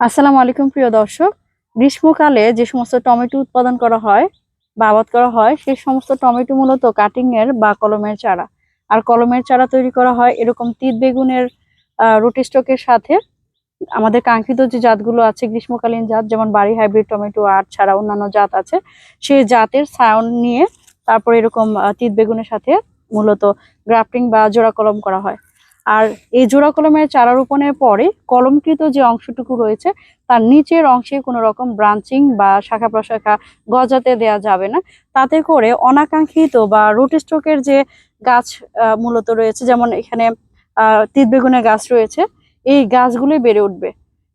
আসসালামু আলাইকুম, প্রিয় দর্শক। গ্রীষ্মকালে যে সমস্ত টমেটো উৎপাদন করা হয় বা আবাদ করা হয়, সেই সমস্ত টমেটো মূলত কাটিং এর বা কলমের চারা। আর কলমের চারা তৈরি করা হয় এরকম তিত বেগুনের রুটি স্টকের সাথে। আমাদের কাঙ্ক্ষিত যে জাতগুলো আছে, গ্রীষ্মকালীন জাত, যেমন বাড়ি হাইব্রিড টমেটো আর ছাড়া অন্যান্য জাত আছে, সেই জাতের সায়ন নিয়ে তারপর এরকম তিত বেগুনের সাথে মূলত গ্রাফটিং বা জোড়া কলম করা হয়। আর এই জোড়া কলমের চারা রোপণের পরে কলমকৃত যে অংশটুকু রয়েছে, তার নিচের অংশে কোনো রকম ব্রাঞ্চিং বা শাখা প্রশাখা গজাতে দেয়া যাবে না। তাতে করে অনাকাঙ্ক্ষিত বা রুট স্ট্রোকের যে গাছ মূলত রয়েছে, যেমন এখানে তিত বেগুনের গাছ রয়েছে, এই গাছগুলি বেড়ে উঠবে।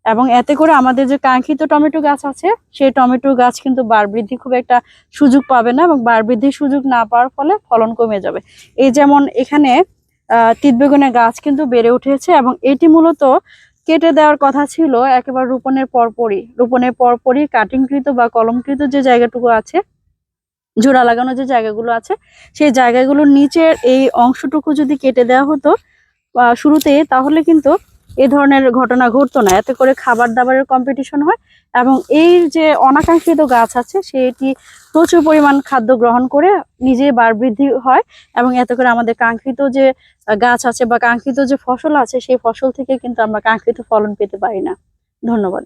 এবং এতে করে আমাদের যে কাঙ্ক্ষিত টমেটো গাছ আছে, সেই টমেটো গাছ কিন্তু বার বৃদ্ধি খুব একটা সুযোগ পাবে না এবং বার বৃদ্ধির সুযোগ না পাওয়ার ফলে ফলন কমে যাবে। এই যেমন এখানে তিত বেগুনের গাছ কিন্তু বেড়ে উঠেছে এবং এটি মূলত কেটে দেওয়ার কথা ছিল একেবারে রোপণের পরপরই। রোপণের পরপরই কাটিংকৃত বা কলমকৃত যে জায়গাটুকু আছে, জোড়া লাগানো যে জায়গাগুলো আছে, সেই জায়গাগুলোর নিচের এই অংশটুকু যদি কেটে দেওয়া হতো শুরুতে, তাহলে কিন্তু এই ধরনের ঘটনা ঘটতো না। এতে করে খাবার দাবারের কম্পিটিশন হয় এবং এই যে অনাকাঙ্ক্ষিত গাছ আছে, সেটি প্রচুর পরিমাণ খাদ্য গ্রহণ করে নিজে বার বৃদ্ধি হয় এবং এতে করে আমাদের কাঙ্ক্ষিত যে গাছ আছে বা কাঙ্ক্ষিত যে ফসল আছে, সেই ফসল থেকে কিন্তু আমরা কাঙ্ক্ষিত ফলন পেতে পারি না। ধন্যবাদ।